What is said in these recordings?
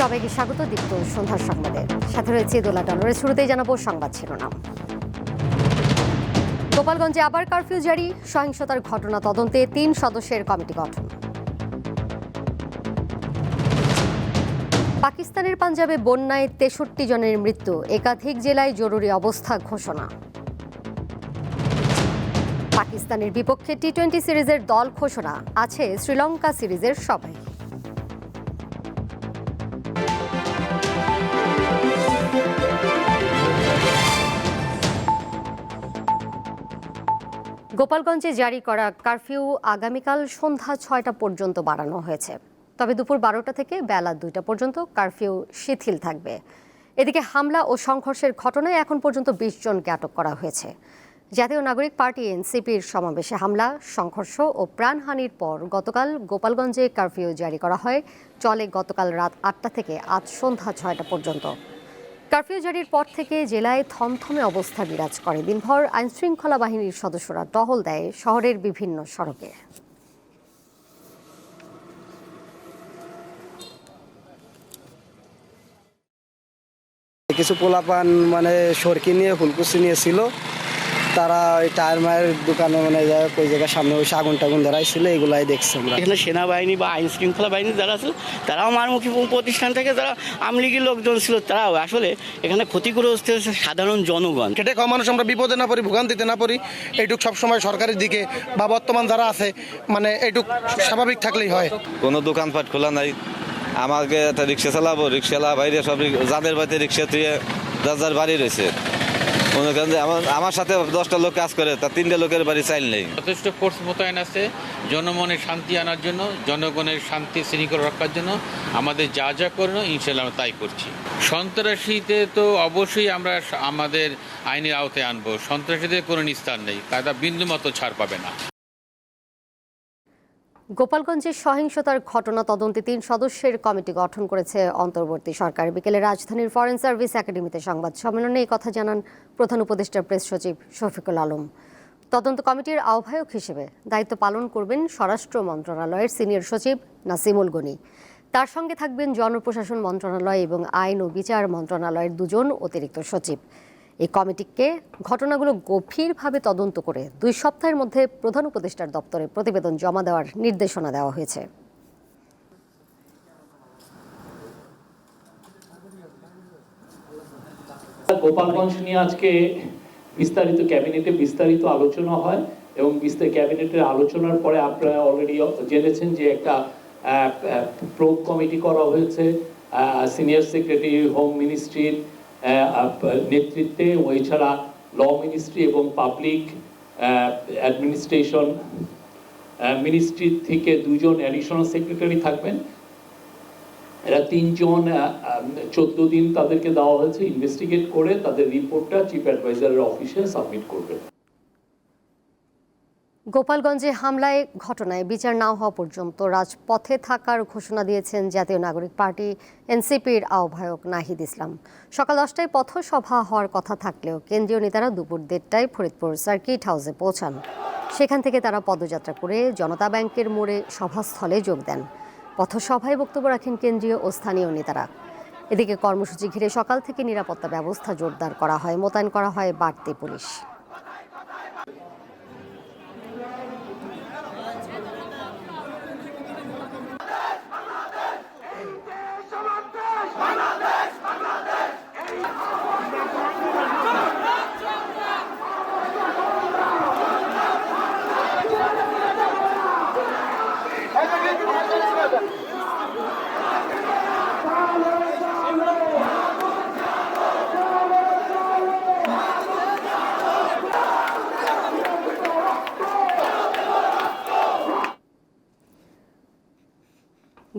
সবাইকে স্বাগত, দীপ্ত সন্ধ্যার সংবাদে। সাথে রয়েছে দোলা ডলারের শুরুতেই জানাব সংবাদ শিরোনাম। গোপালগঞ্জে আবার কারফিউ জারি, সহিংসতার ঘটনা তদন্তে তিন সদস্যের কমিটি গঠন। পাকিস্তানের পাঞ্জাবে বন্যায় তেষট্টি জনের মৃত্যু, একাধিক জেলায় জরুরি অবস্থা ঘোষণা। পাকিস্তানের বিপক্ষে টি টোয়েন্টি সিরিজের দল ঘোষণা, আছে শ্রীলঙ্কা সিরিজের সবাই। গোপালগঞ্জে জারি করা কারফিউ আগামীকাল সন্ধ্যা ছয়টা পর্যন্ত বাড়ানো হয়েছে। তবে দুপুর বারোটা থেকে বেলা দুইটা পর্যন্ত কারফিউ শিথিল থাকবে। এদিকে হামলা ও সংঘর্ষের ঘটনায় এখন পর্যন্ত বিশ জনকে আটক করা হয়েছে। জাতীয় নাগরিক পার্টি এনসিপির সমাবেশে হামলা, সংঘর্ষ ও প্রাণহানির পর গতকাল গোপালগঞ্জে কারফিউ জারি করা হয়। চলে গতকাল রাত আটটা থেকে আজ সন্ধ্যা ছয়টা পর্যন্ত। কারফিউ জারির পর থেকে জেলায় থমথমে অবস্থা বিরাজ করে। দিনভর আইনশৃঙ্খলা বাহিনীর সদস্যরা টহল দেয় শহরের বিভিন্ন সড়কে। কিছু পোলাপান মানে সরকি নিয়ে, ফুলকুচি নিয়েছিল তারা ওই টায়ার মায়ের দোকানে মানে যায় ওই জায়গায় সামনে ওই আগুন টাগুন ধরাইছিল এগুলাই দেখছি আমরা। এখানে সেনাবাহিনী বা আইন শৃঙ্খলা বাহিনী যারা ছিল তারাও মারমুখী প্রতিষ্ঠান থেকে যারা আমলিগি লোকজন ছিল তারাও আসলে এখানে ক্ষতিগ্রস্ত হয়েছে সাধারণ জনগণ। খেটে খাওয়া মানুষ আমরা বিপদে না পড়ি ভোগান্তিতে না পড়ি এইটুক সবসময় সরকারের দিকে বা বর্তমান যারা আছে মানে এইটুক স্বাভাবিক থাকলেই হয়। কোনো দোকানপাট খোলা নাই আমাকে একটা রিক্সা চালাবো রিক্সালা বাইরে সব যাদের বাড়িতে রিক্সা তুই যার যার বাড়ি রয়েছে। মনে করেন যে আমার সাথে দশটা লোক কাজ করে তার তিনটা লোকের বাড়ি চাইল নেই। যথেষ্ট ফোর্স মোতায়েন আছে, জনমনে শান্তি আনার জন্য, জনগণের শান্তি শৃঙ্খলা রক্ষার জন্য। আমাদের যা যা করণীয় ইনশাল্লাহ তাই করছি। সন্ত্রাসীতে তো অবশ্যই আমরা আমাদের আইনের আওতায় আনব। সন্ত্রাসীদের কোনো নিস্তার নেই তারা বিন্দু মতো ছাড় পাবে না। গোপালগঞ্জে সহিংসতার ঘটনা তদন্তে তিন সদস্যের কমিটি গঠন করেছে অন্তর্বর্তী সরকার। বিকেলে রাজধানীর ফরেন সার্ভিস একাডেমিতে সংবাদ সম্মেলনে এই কথা জানান প্রধান উপদেষ্টা প্রেস সচিব শফিকুল আলম। তদন্ত কমিটির আহ্বায়ক হিসেবে দায়িত্ব পালন করবেন স্বরাষ্ট্র মন্ত্রণালয়ের সিনিয়র সচিব নাসিমুল গনি। তার সঙ্গে থাকবেন জনপ্রশাসন মন্ত্রণালয় এবং আইন ও বিচার মন্ত্রণালয়ের দুজন অতিরিক্ত সচিব। এই কমিটিকে ঘটনাগুলো গভীরভাবে তদন্ত করে দুই সপ্তাহের মধ্যে প্রধান উপদেষ্টার দপ্তরে প্রতিবেদন জমা দেওয়ার নির্দেশনা দেওয়া হয়েছে। গোপালগঞ্জ নিয়ে আজকে বিস্তারিত ক্যাবিনেটে বিস্তারিত আলোচনা হয় এবং বিস্তারিত ক্যাবিনেটের আলোচনার পরে আপনারা অলরেডি জেনেছেন যে একটা প্রোব কমিটি করা হয়েছে সিনিয়র সেক্রেটারি হোম মিনিস্ট্রির নেতৃত্বে ও এছাড়া ল মিনিস্ট্রি এবং পাবলিক অ্যাডমিনিস্ট্রেশন মিনিস্ট্রি থেকে দুজন অ্যাডিশনাল সেক্রেটারি থাকবেন। এরা তিনজন চোদ্দ দিন তাদেরকে দেওয়া হয়েছে। ইনভেস্টিগেট করে তাদের রিপোর্টটা চিফ অ্যাডভাইজারের অফিসে সাবমিট করবে গোপালগঞ্জে হামলায় ঘটনায় বিচার না হওয়া পর্যন্ত রাজপথে থাকার ঘোষণা দিয়েছেন জাতীয় নাগরিক পার্টি, এনসিপির আহ্বায়ক নাহিদ ইসলাম। সকাল দশটায় পথসভা হওয়ার কথা থাকলেও কেন্দ্রীয় নেতারা দুপুর দেড়টায় ফরিদপুর সার্কিট হাউসে পৌঁছান। সেখান থেকে তারা পদযাত্রা করে জনতা ব্যাংকের মোড়ে সভাস্থলে যোগ দেন। পথসভায় বক্তব্য রাখেন কেন্দ্রীয় ও স্থানীয় নেতারা। এদিকে কর্মসূচি ঘিরে সকাল থেকে নিরাপত্তা ব্যবস্থা জোরদার করা হয়, মোতায়েন করা হয় বাড়তি পুলিশ।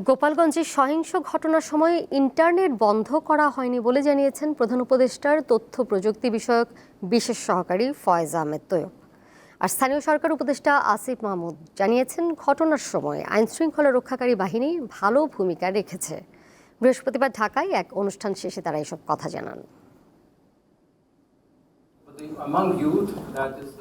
গোপালগঞ্জে সহিংস ঘটনার সময় ইন্টারনেট বন্ধ করা হয়নি বলে জানিয়েছেন প্রধান উপদেষ্টার তথ্য প্রযুক্তি বিষয়ক বিশেষ সহকারী ফয়েজ আহমেদ তৈয়ব। আর স্থানীয় সরকার উপদেষ্টা আসিফ মাহমুদ জানিয়েছেন, ঘটনার সময় আইনশৃঙ্খলা রক্ষাকারী বাহিনী ভালো ভূমিকা রেখেছে। বৃহস্পতিবার ঢাকায় এক অনুষ্ঠান শেষে তারা এসব কথা জানান।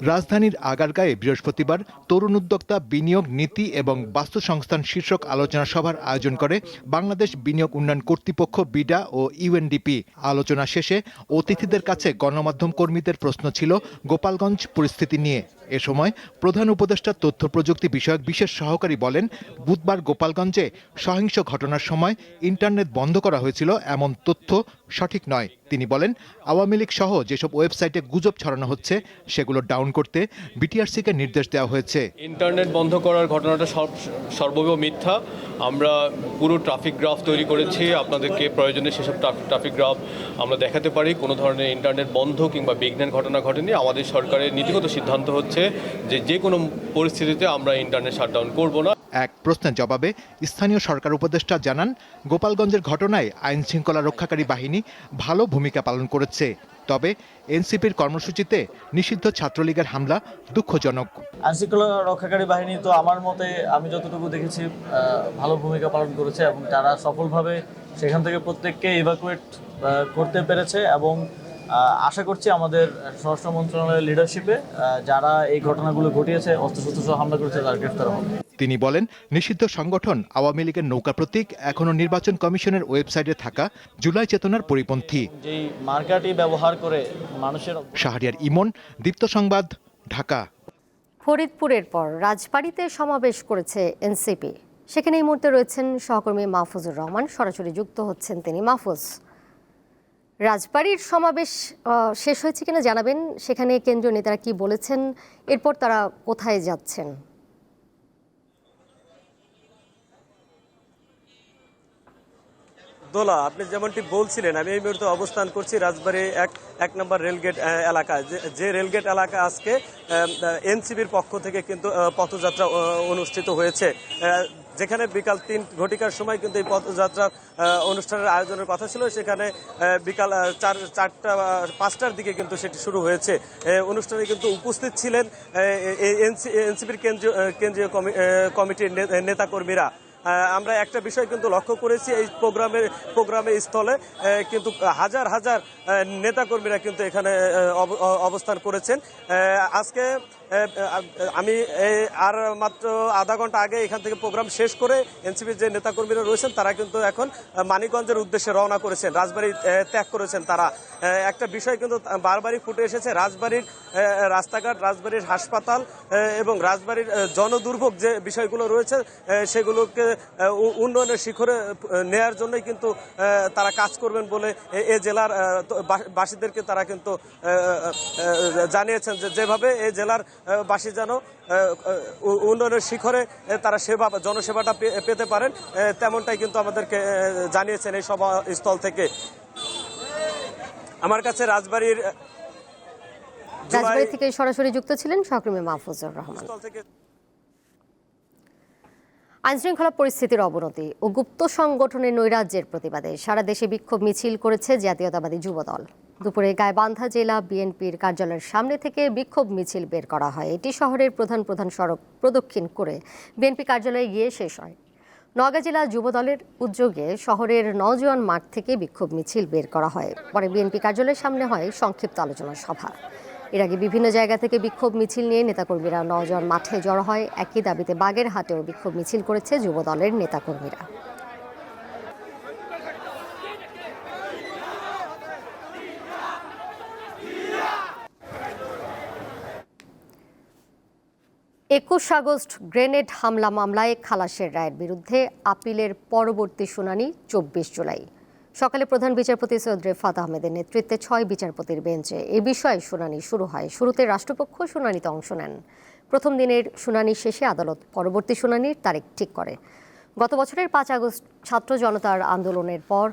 রাজধানীর আগারগাঁয়ে বৃহস্পতিবার তরুণ উদ্যোক্তা বিনিয়োগ নীতি এবং বাস্তুসংস্থান শীর্ষক আলোচনা সভার আয়োজন করে বাংলাদেশ বিনিয়োগ উন্নয়ন কর্তৃপক্ষ বিডা ও ইউএনডিপি। আলোচনা শেষে অতিথিদের কাছে গণমাধ্যম কর্মীদের প্রশ্ন ছিল, গোপালগঞ্জ পরিস্থিতি নিয়ে। এ সময় প্রধান উপদেষ্টা তথ্য প্রযুক্তি বিষয়ক বিশেষ সহকারী বলেন, বুধবার গোপালগঞ্জে সহিংস ঘটনার সময় ইন্টারনেট বন্ধ করা হয়েছিল এমন তথ্য সঠিক নয়। তিনি বলেন, আওয়ামী লীগ সহ যেসব ওয়েবসাইটে গুজব ছড়ানো হচ্ছে, সেগুলো ডাউন করতে বিটিআরসিকে নির্দেশ দেওয়া হয়েছে। ইন্টারনেট বন্ধ করার ঘটনাটা সর্ব সর্বৈব মিথ্যা। আমরা পুরো ট্রাফিক গ্রাফ তৈরি করেছি, আপনাদেরকে প্রয়োজনে সেসব ট্রাফিক গ্রাফ আমরা দেখাতে পারি। কোনো ধরনের ইন্টারনেট বন্ধ কিংবা বিঘ্নের ঘটনা ঘটেনি। আমাদের সরকারের নীতিগত সিদ্ধান্ত হচ্ছে যে যে কোনো পরিস্থিতিতে আমরা ইন্টারনেট শাটডাউন করব না। এক প্রশ্নের জবাবে স্থানীয় সরকার উপদেষ্টা জানান গোপালগঞ্জের ঘটনায় আইন শৃঙ্খলা রক্ষাকারী বাহিনী ভালো ভূমিকা পালন করেছে। তবে এনসিপির কর্মসূচিতে নিষিদ্ধ ছাত্রলীগের হামলা দুঃখজনক। আইনশৃঙ্খলা রক্ষাকারী বাহিনী তো আমার মতে আমি যতটুকু দেখেছি ভালো ভূমিকা পালন করেছে এবং তারা সফলভাবে সেখান থেকে প্রত্যেককে ইভাকুয়েট করতে পেরেছে এবং আশা করছি আমাদের স্বরাষ্ট্র মন্ত্রণালয়ের লিডারশিপে যারা এই ঘটনাগুলো ঘটিয়েছে অস্ত্রশস্ত্র সহ হামলা করেছে তারা গ্রেফতার হবে। তিনি বলেন নিষিদ্ধ সংগঠন আওয়ামী লীগের নৌকা প্রতীক এখনও নির্বাচন কমিশনের ওয়েবসাইটে থাকা জুলাই চেতনার পরিপন্থী। যেই মার্কাটি ব্যবহার করে মানুষের শাহরিয়ার ইমন দীপ্ত সংবাদ ঢাকা। ফরিদপুরের পর রাজবাড়িতে সমাবেশ করেছে এনসিপি। সেখানে এই মুহূর্তে রয়েছেন সহকর্মী মাহফুজুর রহমান। সরাসরি যুক্ত হচ্ছেন তিনি। মাহফুজ রাজবাড়ির সমাবেশ শেষ হয়েছে কিনা জানাবেন। সেখানে কেন্দ্রীয় নেতারা কি বলেছেন? এরপর তারা কোথায় যাচ্ছেন? দোলা আপনি যেমনটি বলছিলেন আমি এই মুহূর্তে অবস্থান করছি রাজবাড়ী এক এক নম্বর রেলগেট আহ, এলাকায়। যে- রেলগেট এলাকা আজকে এনসিবির পক্ষ থেকে কিন্তু পথযাত্রা অনুষ্ঠিত হয়েছে। যেখানে বিকাল তিন ঘটিকার সময় কিন্তু এই পথযাত্রা অনুষ্ঠানের আয়োজনের কথা ছিল। সেখানে বিকাল চার চারটা পাঁচটার দিকে কিন্তু সেটি শুরু হয়েছে। অনুষ্ঠানে কিন্তু উপস্থিত ছিলেন এনসিবির কেন্দ্রীয় কেন্দ্রীয় কমি- কমিটির নেতাকর্মীরা। আমরা একটা বিষয় কিন্তু লক্ষ্য করেছি এই প্রোগ্রামের প্রোগ্রামের স্থলে কিন্তু হাজার হাজার নেতাকর্মীরা কিন্তু এখানে অবস্থান করেছেন। আজকে আমি আর মাত্র আধা ঘণ্টা আগে এখান থেকে প্রোগ্রাম শেষ করে এনসিপির যে নেতাকর্মীরা রয়েছেন, তারা কিন্তু এখন মানিকগঞ্জের উদ্দেশ্যে রওনা করেছেন, রাজবাড়ি ত্যাগ করেছেন তারা। একটা বিষয় কিন্তু বারবারই ফুটে এসেছে, রাজবাড়ির রাস্তাঘাট, রাজবাড়ির হাসপাতাল এবং রাজবাড়ির জনদুর্ভোগ যে বিষয়গুলো রয়েছে সেগুলোকে উন্নয়নের শিখরে নেয়ার জন্যই কিন্তু তারা কাজ করবেন বলে এ- জেলার বাসীদেরকে তারা কিন্তু জানিয়েছেন যে যেভাবে এ জেলার বাসী যেন উন্নয়নের শিখরে তারা সেবা জনসেবাটা পেতে পারেন তেমনটাই কিন্তু আমাদেরকে জানিয়েছেন এই সভা স্থল থেকে। আমার কাছে রাজবাড়ির রাজবাড়ি থেকে সরাসরি যুক্ত ছিলেন সহকর্মী মাহফুজুর রহমান। আইনশৃঙ্খলা পরিস্থিতির অবনতি ও গুপ্ত সংগঠনের নৈরাজ্যের প্রতিবাদে সারা দেশে বিক্ষোভ মিছিল করেছে জাতীয়তাবাদী যুবদল। দুপুরে গাইবান্ধা জেলা বিএনপির কার্যালয়ের সামনে থেকে বিক্ষোভ মিছিল বের করা হয়। এটি শহরের প্রধান প্রধান সড়ক প্রদক্ষিণ করে বিএনপি কার্যালয়ে গিয়ে শেষ হয়। নওগাঁ জেলা যুবদলের উদ্যোগে শহরের নজওয়ান মাঠ থেকে বিক্ষোভ মিছিল বের করা হয়। পরে বিএনপি কার্যালয়ের সামনে হয় সংক্ষিপ্ত আলোচনা সভা। এর আগে বিভিন্ন জায়গা থেকে বিক্ষোভ মিছিল নিয়ে নেতাকর্মীরা নওজোয়ান মাঠে জড়ো হয়। একই দাবিতে বাগের বাগেরহাটেও বিক্ষোভ মিছিল করেছে যুবদলের নেতাকর্মীরা। একুশ আগস্ট গ্রেনেড হামলা মামলায় খালাসের রায়ের বিরুদ্ধে আপিলের পরবর্তী শুনানি চব্বিশ জুলাই। সকালে প্রধান বিচারপতি সৈয়দ রেফাত আহমেদের নেতৃত্বে ছয় বিচারপতির বেঞ্চে এ বিষয়ে শুনানি শুরু হয়। শুরুতে রাষ্ট্রপক্ষ শুনানিতে অংশ নেন। প্রথম দিনের শুনানি শেষে আদালত পরবর্তী শুনানির তারিখ ঠিক করে। গত বছরের পাঁচ আগস্ট ছাত্র জনতার আন্দোলনের পর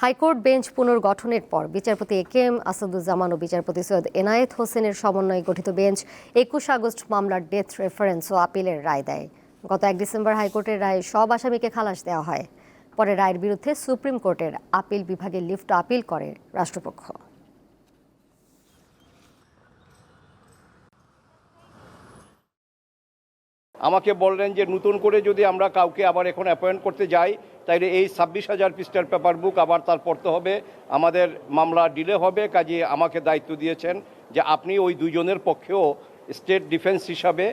হাইকোর্ট বেঞ্চ পুনর্গঠনের পর বিচারপতি এ কে এম আসাদুজ্জামান ও বিচারপতি সৈয়দ এনায়েত হোসেনের সমন্বয়ে গঠিত বেঞ্চ একুশ আগস্ট মামলার ডেথ রেফারেন্স ও আপিলের রায় দেয়। গত এক ডিসেম্বর হাইকোর্টের রায়ে সব আসামিকে খালাস দেওয়া হয়। পরে রায়ের বিরুদ্ধে সুপ্রিম কোর্টের আপিল বিভাগে লিফট আপিল করে রাষ্ট্রপক্ষ। আমাকে বললেন যে নতুন করে যদি আমরা কাউকে আবার এখন অ্যাপয়েন্ট করতে যাই, তাইলে এই ছাব্বিশ হাজার পৃষ্ঠার পেপার বুক আবার তার পড়তে হবে। আমাদের মামলা ডিলে হবে, কাজে আমাকে দায়িত্ব দিয়েছেন যে আপনি ওই দুজনের পক্ষেও স্টেট ডিফেন্স হিসাবে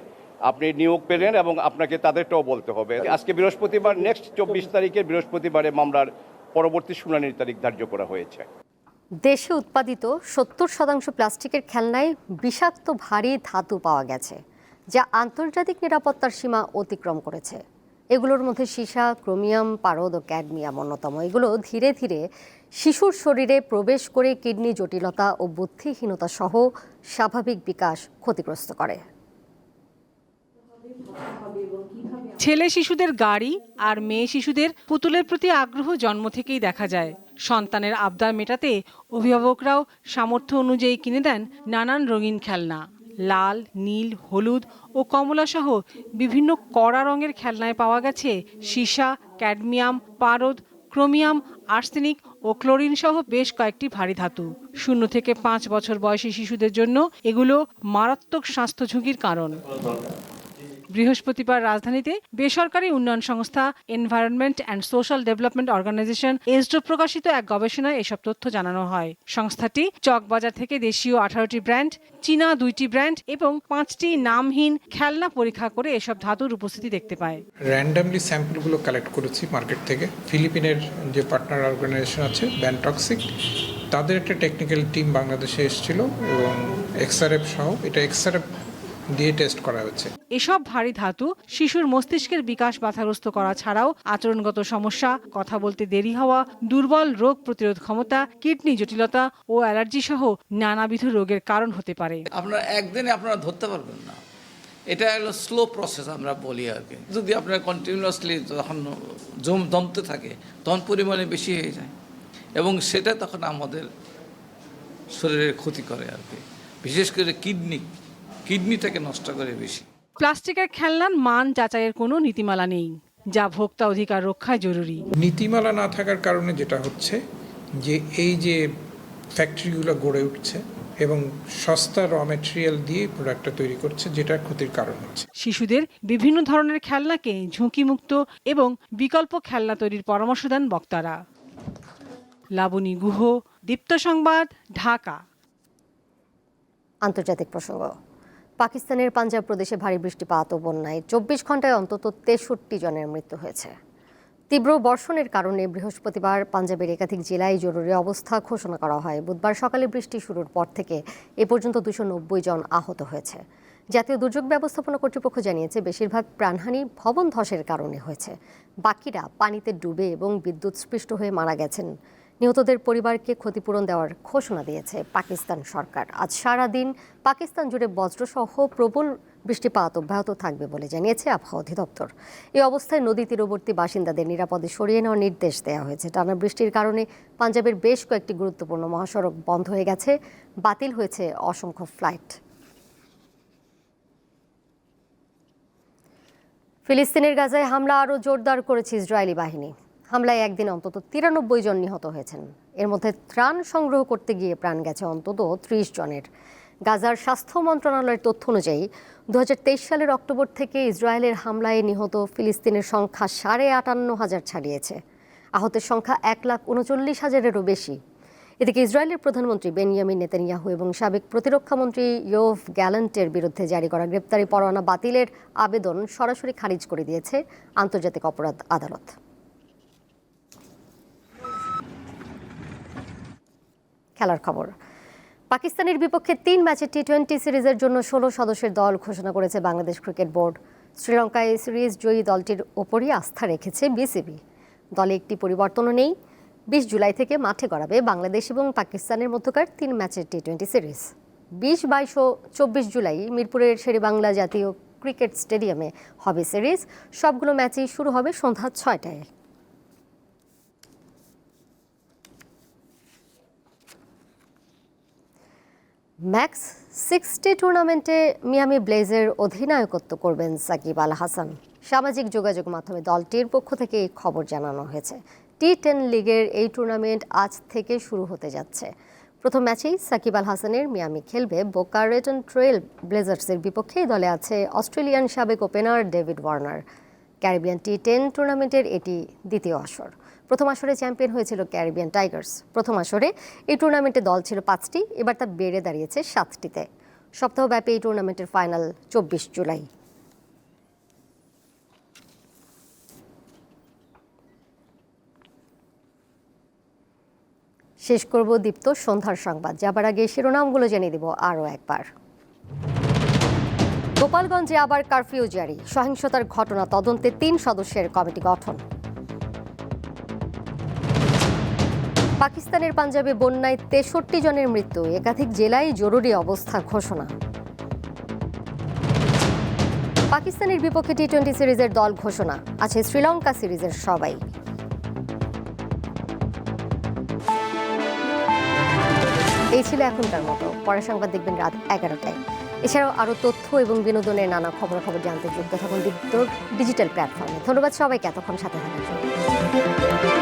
আপনি নিয়োগ পেলেন এবং আপনাকে তাদেরটাও বলতে হবে। আজকে বৃহস্পতিবার নেক্সট চব্বিশ তারিখে বৃহস্পতিবারে মামলার পরবর্তী শুনানির তারিখ ধার্য করা হয়েছে। দেশে উৎপাদিত সত্তর শতাংশ প্লাস্টিকের খেলনায় বিষাক্ত ভারী ধাতু পাওয়া গেছে। যা আন্তর্জাতিক নিরাপত্তার সীমা অতিক্রম করেছে। এগুলোর মধ্যে সীসা, ক্রোমিয়াম, পারদ ও ক্যাডমিয়াম অন্যতম। এগুলো ধীরে ধীরে শিশুর শরীরে প্রবেশ করে কিডনি জটিলতা ও বুদ্ধিহীনতা সহ স্বাভাবিক বিকাশ ক্ষতিগ্রস্ত করে। ছেলে শিশুদের গাড়ি আর মেয়ে শিশুদের পুতুলের প্রতি আগ্রহ জন্ম থেকেই দেখা যায়। সন্তানের আবদার মেটাতে অভিভাবকরাও সামর্থ্য অনুযায়ী কিনে দেন নানান রঙিন খেলনা। লাল, নীল, হলুদ ও কমলাসহ বিভিন্ন কড়া রঙের খেলনায় পাওয়া গেছে সীসা, ক্যাডমিয়াম, পারদ, ক্রোমিয়াম, আর্সেনিক ও ক্লোরিন সহ বেশ কয়েকটি ভারী ধাতু। শূন্য থেকে পাঁচ বছর বয়সী শিশুদের জন্য এগুলো মারাত্মক স্বাস্থ্য ঝুঁকির কারণ। বৃহস্পতিবার রাজধানীতে বেসরকারি উন্নয়ন সংস্থা environment and social development organization ESDO প্রকাশিত এক গবেষণায় এসব তথ্য জানানো হয়। সংস্থাটি চকবাজার থেকে দেশীয় আঠারোটি ব্র্যান্ড, চীনা দুইটি ব্র্যান্ড এবং পাঁচটি নামহীন খেলনা পরীক্ষা করে এসব ধাতুর উপস্থিতি দেখতে পায়। র্যান্ডামলি স্যাম্পলগুলো কালেক্ট করেছি মার্কেট থেকে। ফিলিপিনের যে পার্টনার অর্গানাইজেশন আছে ব্যানটক্সিক তাদের একটা টেকনিক্যাল টিম বাংলাদেশে এসেছিল এবং এক্সআরএফ সহ, এটা এক্সআরএফ দিয়ে টেস্ট করা হচ্ছে। এসব ভারী ধাতু শিশুর মস্তিষ্কের বিকাশ বাধাগ্রস্ত করা ছাড়াও আচরণগত সমস্যা কথা বলতে দেরি হওয়া দুর্বল রোগ প্রতিরোধ ক্ষমতা কিডনি জটিলতা ও অ্যালার্জি সহ নানাবিধ রোগের কারণ হতে পারে। আপনারা একদিনে আপনারা ধরতে পারবেন না। এটা হলো স্লো প্রসেস আমরা বলি আর কি। যদি আপনারা কন্টিনিউয়াসলি যখন জম জমতে থাকে তখন পরিমাণে বেশি হয়ে যায়। এবং সেটা তখন আমাদের শরীরের ক্ষতি করে আর কি। বিশেষ করে কিডনি কিডনিটাকে নষ্ট করে বেশি। প্লাস্টিকের খেলনার মান যাচাইয়ের কোনো নীতিমালা নেই যা ভোক্তা অধিকার রক্ষায় জরুরি। নীতিমালা না থাকার কারণে যেটা হচ্ছে যে এই যে ফ্যাক্টরিগুলো গড়ে উঠছে এবং সস্তা র মেটেরিয়াল দিয়ে প্রোডাক্টটা তৈরি করছে যেটা ক্ষতির কারণ হচ্ছে। শিশুদের বিভিন্ন ধরনের খেলনাকে ঝুঁকিমুক্ত এবং বিকল্প খেলনা তৈরির পরামর্শ দেন বক্তারা। লাবণী গুহ দীপ্ত সংবাদ ঢাকা। আন্তর্জাতিক প্রসঙ্গ। পাকিস্তানের পাঞ্জাব প্রদেশে ভারী বৃষ্টিপাত ও বন্যায়। চব্বিশ ঘন্টায় অন্তত তেষট্টি জনের মৃত্যু হয়েছে। তীব্র বর্ষণের কারণে বৃহস্পতিবার পাঞ্জাবের একাধিক জেলায় জরুরি অবস্থা ঘোষণা করা হয়। বুধবার সকালে বৃষ্টি শুরুর পর থেকে এ পর্যন্ত দুশো নব্বই জন আহত হয়েছে। জাতীয় দুর্যোগ ব্যবস্থাপনা কর্তৃপক্ষ জানিয়েছে, বেশিরভাগ প্রাণহানি ভবন ধসের কারণে হয়েছে। বাকিরা পানিতে ডুবে এবং বিদ্যুৎস্পৃষ্ট হয়ে মারা গেছেন। নিহতদের পরিবারকে ক্ষতিপূরণ দেওয়ার ঘোষণা দিয়েছে পাকিস্তান সরকার। আজ সারাদিন পাকিস্তান জুড়ে বজ্রসহ প্রবল বৃষ্টিপাত অব্যাহত থাকবে বলে জানিয়েছে আবহাওয়া অধিদপ্তর। এই অবস্থায় নদী তীরবর্তী বাসিন্দাদের নিরাপদে সরিয়ে নেওয়ার নির্দেশ দেওয়া হয়েছে। টানা বৃষ্টির কারণে পাঞ্জাবের বেশ কয়েকটি গুরুত্বপূর্ণ মহাসড়ক বন্ধ হয়ে গেছে, বাতিল হয়েছে অসংখ্য ফ্লাইট। ফিলিস্তিনের গাজায় হামলা আরও জোরদার করেছে ইসরায়েলি বাহিনী। হামলায় একদিন অন্তত তিরানব্বই জন নিহত হয়েছেন। এর মধ্যে ত্রাণ সংগ্রহ করতে গিয়ে প্রাণ গেছে অন্তত ত্রিশ জনের। গাজার স্বাস্থ্য মন্ত্রণালয়ের তথ্য অনুযায়ী দু হাজার তেইশ সালের অক্টোবর থেকে ইসরায়েলের হামলায় নিহত ফিলিস্তিনের সংখ্যা সাড়ে আটান্ন হাজার ছাড়িয়েছে। আহতের সংখ্যা এক লাখ উনচল্লিশ হাজারেরও বেশি। এদিকে ইসরায়েলের প্রধানমন্ত্রী বেনিয়ামিন নেতানিয়াহু এবং সাবেক প্রতিরক্ষামন্ত্রী ইয়োভ গ্যালান্টের বিরুদ্ধে জারি করা গ্রেপ্তারি পরোয়ানা বাতিলের আবেদন সরাসরি খারিজ করে দিয়েছে আন্তর্জাতিক অপরাধ আদালত। খেলার খবর। পাকিস্তানের বিপক্ষে তিন ম্যাচের টি টোয়েন্টি সিরিজের জন্য ষোলো সদস্যের দল ঘোষণা করেছে বাংলাদেশ ক্রিকেট বোর্ড। শ্রীলঙ্কায় সিরিজ জয়ী দলটির ওপরই আস্থা রেখেছে বিসিবি। দলে একটি পরিবর্তনও নেই। বিশ জুলাই থেকে মাঠে গড়াবে বাংলাদেশ এবং পাকিস্তানের মধ্যকার তিন ম্যাচের টি টোয়েন্টি সিরিজ। বিশ, বাইশ ও চব্বিশ জুলাই মিরপুরের শেরেবাংলা জাতীয় ক্রিকেট স্টেডিয়ামে হবে সিরিজ। সবগুলো ম্যাচই শুরু হবে সন্ধ্যা ছয়টায়। ম্যাক্স সিক্সটি টুর্নামেন্টে মিয়ামি ব্লেজের অধিনায়কত্ব করবেন সাকিব আল হাসান। সামাজিক যোগাযোগ মাধ্যমে দলটির পক্ষ থেকে এই খবর জানানো হয়েছে। টি টেন লিগের এই টুর্নামেন্ট আজ থেকে শুরু হতে যাচ্ছে। প্রথম ম্যাচেই সাকিব আল হাসানের মিয়ামি খেলবে বোকা রেটন ট্রেল ব্লেজার্সের বিপক্ষে। দলে আছে অস্ট্রেলিয়ান সাবেক opener David Warner Caribbean T ten টুর্নামেন্টের এটি দ্বিতীয় আসর। প্রথম আসরে চ্যাম্পিয়ন হয়েছিল ক্যারিবিয়ান টাইগার্স। প্রথম আসরে এই টুর্নামেন্টে দল ছিল পাঁচটি, এবার তা বেড়ে দাঁড়িয়েছে সাতটিতে। সপ্তাহব্যাপী এই টুর্নামেন্টের ফাইনাল চব্বিশ জুলাই। শেষ করব দীপ্ত সন্ধ্যার সংবাদ। যাবার আগে শিরোনামগুলো জেনে দিব আরও একবার। গোপালগঞ্জে আবার কারফিউ জারি। সহিংসতার ঘটনা তদন্তে তিন সদস্যের কমিটি গঠন। পাকিস্তানের পাঞ্জাবে বন্যায় তেষট্টি জনের মৃত্যু। একাধিক জেলায় জরুরি অবস্থা ঘোষণা। পাকিস্তানের বিপক্ষে টি টোয়েন্টি সিরিজের দল ঘোষণা। আছে শ্রীলঙ্কা সিরিজের সবাই। এই ছিল এখনকার মতো। পরে সংবাদ দেখবেন রাত এগারোটায়। এছাড়াও আরও তথ্য এবং বিনোদনের নানা খবরাখবর জানতে যুক্ত থাকুন ডিজিটাল প্ল্যাটফর্মে। ধন্যবাদ সবাইকে এতক্ষণ সাথে থাকার জন্য।